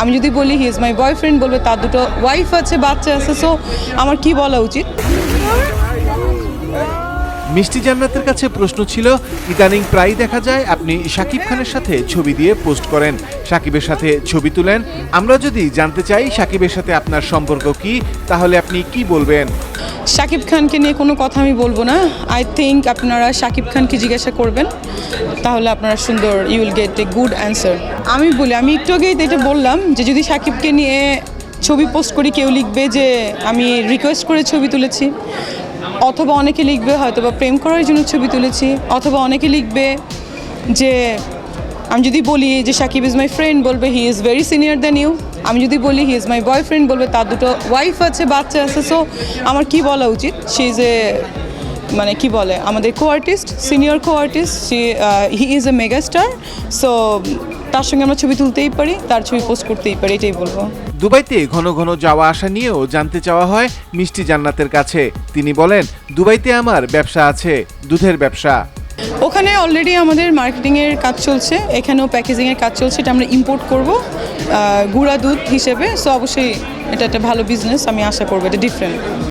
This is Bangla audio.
আমি যদি বলি হি ইজ মাই বয়ফ্রেন্ড বলবে, তার দুটো ওয়াইফ আছে, বাচ্চা আছে সো আমার কি বলা উচিত? মিষ্টি জান্নাতের কাছে প্রশ্ন ছিল, ইদানিং প্রায় দেখা যায় আপনি সাকিব খানের সাথে ছবি দিয়ে পোস্ট করেন সাকিবের সাথে ছবি তুলেন। আমরা যদি জানতে চাই সাকিবের সাথে আপনার সম্পর্ক কি, তাহলে আপনি কি বলবেন? শাকিব খানকে নিয়ে কোনো কথা আমি বলব না। আই থিঙ্ক আপনারা শাকিব খানকে জিজ্ঞাসা করবেন, তাহলে আপনারা সুন্দর you will get a good answer আমি বলি, আমি একটু আগেই এটা বললাম যে যদি শাকিবকে নিয়ে ছবি পোস্ট করি, কেউ লিখবে যে আমি রিকোয়েস্ট করে ছবি তুলেছি, অথবা অনেকে লিখবে হয়তো বা প্রেম করার জন্য ছবি তুলেছি, অথবা অনেকে লিখবে যে, আমি যদি বলি যে সাকিব ইজ মাই ফ্রেন্ড বলবে he is very senior than you আমি যদি বলি হি ইজ মাই বয়ফ্রেন্ড বলবে, তার দুটো ওয়াইফ আছে, বাচ্চা আছে। সো আমার কি বলা উচিত? সি এ মানে কি বলে? আমাদের co artist senior co artist see he is a megastar so তার সঙ্গে আমরা ছবি তুলতেই পারি, তার ছবি পোস্ট করতেই পারি, এটাই বলব। দুবাইতে ঘন ঘন যাওয়া আসা নিয়েও জানতে চাওয়া হয় মিষ্টি জান্নাতের কাছে। তিনি বলেন, দুবাইতে আমার ব্যবসা আছে, দুধের ব্যবসা। ওখানে অলরেডি আমাদের মার্কেটিংয়ের কাজ চলছে, এখানেও প্যাকেজিংয়ের কাজ চলছে, এটা আমরা ইম্পোর্ট করব গুঁড়া দুধ হিসেবে সো অবশ্যই এটা একটা ভালো বিজনেস আমি আশা করব এটা ডিফারেন্ট